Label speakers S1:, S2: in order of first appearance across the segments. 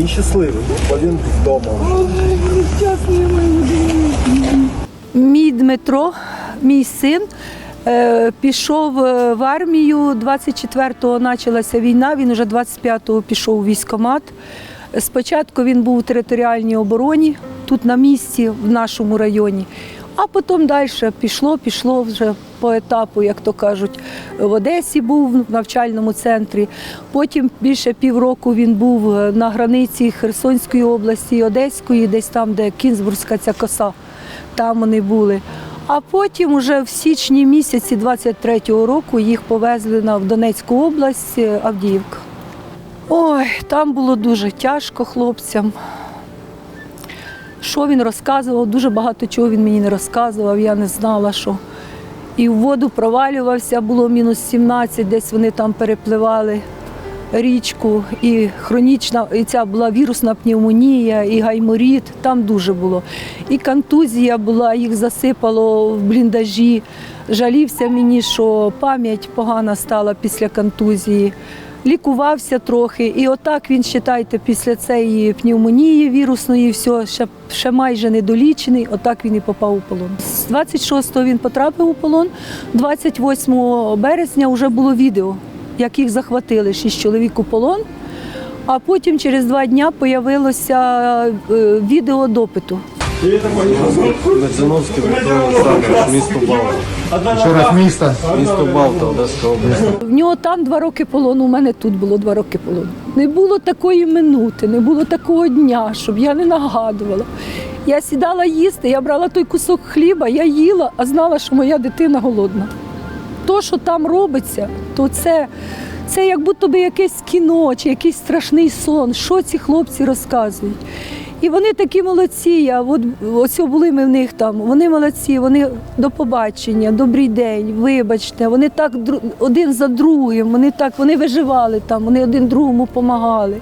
S1: Він щасливий, бо він вдома.
S2: Мій Дмитро, мій син, е, пішов е, в армію. 24-го почалася війна, він вже 25-го пішов у військкомат. Спочатку він був у територіальній обороні, тут на місці, в нашому районі. А потім далі пішло, пішло вже по етапу, як то кажуть. В Одесі був в навчальному центрі. Потім більше півроку він був е, на границі Херсонської області, Одеської, десь там, де Кінзбурзька ця коса там вони були. А потім, уже в січні місяці 23-го року, їх повезли на в Донецьку область, е, Авдіївка. Ой, там було дуже тяжко хлопцям. Що він розказував, дуже багато чого він мені не розказував, я не знала, що. І в воду провалювався, було мінус 17, десь вони там перепливали річку, і хронічна, і ця була вірусна пневмонія, і гайморіт, там дуже було. І контузія була, їх засипало в бліндажі. Жалівся мені, що пам'ять погана стала після контузії. Лікувався трохи, і отак він, вважайте, після цієї пневмонії вірусної, все, ще, ще майже недолічений, отак він і попав у полон. З 26-го він потрапив у полон, 28 березня вже було відео, як їх захватили, шість чоловік у полон. А потім через два дні з'явилося е, відео допиту.
S3: Медзановський місто Балта.
S4: Ще раз місто.
S3: Місто Балта, Одеська область.
S2: В нього там два роки полону, у мене тут було два роки полону. Не було такої минути, не було такого дня, щоб я не нагадувала. Я сідала їсти, я брала той кусок хліба, я їла, а знала, що моя дитина голодна. То, що там робиться, то це, це як будто би якесь кіно чи якийсь страшний сон. Що ці хлопці розказують? І вони такі молодці. Я от ось були ми в них там. Вони молодці, вони до побачення, добрий день, вибачте. Вони так один за другим, вони так вони виживали там, вони один другому допомагали.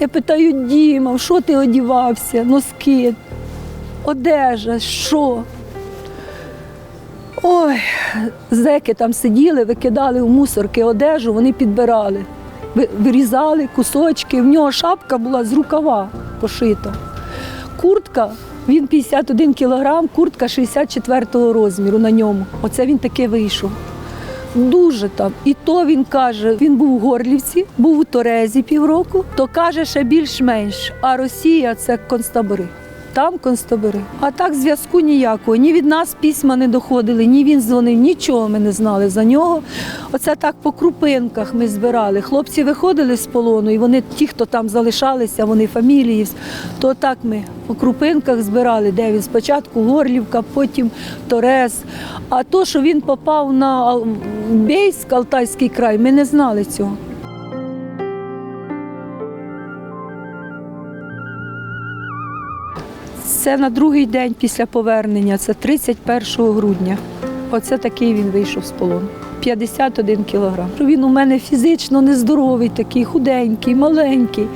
S2: Я питаю, Діма, що ти одівався? Носки, одежа, що? Зеки там сиділи, викидали в мусорки одежу, вони підбирали, вирізали кусочки. В нього шапка була з рукава пошита. Куртка, він 51 кілограм, куртка 64-го розміру на ньому. Оце він таке вийшов. Дуже там. І то він каже, він був у Горлівці, був у Торезі півроку, то каже ще більш-менш. А Росія це концтабори. Там концтабори. А так зв'язку ніякого. Ні від нас письма не доходили, ні він дзвонив, нічого ми не знали за нього. Оце так по крупинках ми збирали. Хлопці виходили з полону, і вони, ті, хто там залишалися, вони фамілії, то так ми по крупинках збирали, де він спочатку Горлівка, потім Торез. А то, що він попав на Бейськ, Алтайський край, ми не знали цього. Це на другий день після повернення, це 31 грудня. Оце такий він вийшов з полону. 51 кілограм. Він у мене фізично нездоровий, такий худенький, маленький.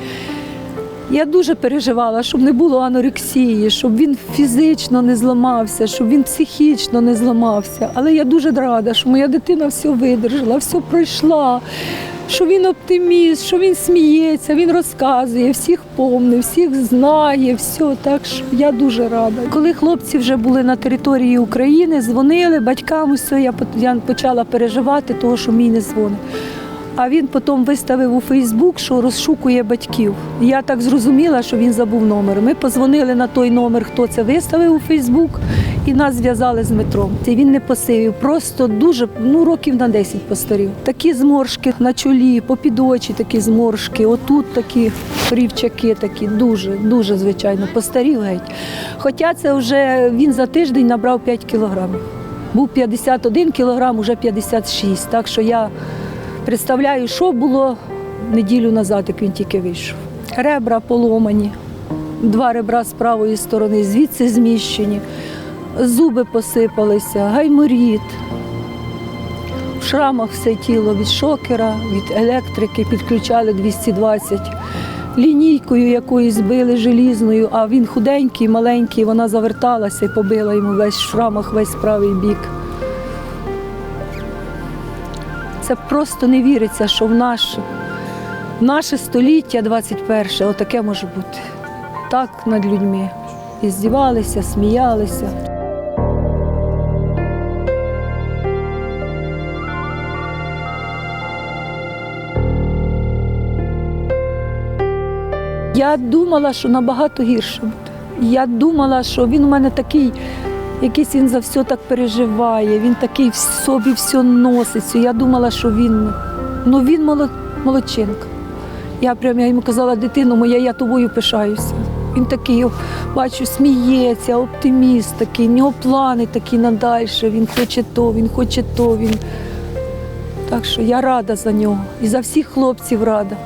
S2: Я дуже переживала, щоб не було анорексії, щоб він фізично не зламався, щоб він психічно не зламався. Але я дуже рада, що моя дитина все видержала, все пройшла, що він оптиміст, що він сміється, він розказує, всіх повний, всіх знає, все. Так що я дуже рада. Коли хлопці вже були на території України, дзвонили батькам, усе, я по- я почала переживати, того, що мій не дзвонить. А він потім виставив у Фейсбук, що розшукує батьків. Я так зрозуміла, що він забув номер. Ми позвонили на той номер, хто це виставив у Фейсбук, і нас зв'язали з Дмитром. І він не посивів, просто дуже ну років на 10 постарів. Такі зморшки на чолі, по під очі такі зморшки, отут такі рівчаки, такі дуже, дуже звичайно, постарів геть. Хоча це вже він за тиждень набрав 5 кілограмів. Був 51 кілограм, уже 56. Так що я Представляю, що було неділю назад, як він тільки вийшов. Ребра поломані, два ребра з правої сторони, звідси зміщені, зуби посипалися, гайморіт. В шрамах все тіло від шокера, від електрики, підключали 220 лінійкою якоюсь били желізною, а він худенький, маленький, вона заверталася і побила йому весь в шрамах, весь правий бік. Це просто не віриться, що в наш Наше століття 21, отаке може бути. Так над людьми. І здівалися, сміялися. Я думала, що набагато гірше буде. Я думала, що він у мене такий, якийсь він за все так переживає, він такий в собі все носить. Я думала, що він, ну він молод, молодчинка. Я прям я йому казала, дитино моя, я тобою пишаюся. Він такий, бачу, сміється, оптиміст такий, в нього плани такі надальше, він хоче то, він хоче то. Він... Так що я рада за нього і за всіх хлопців рада.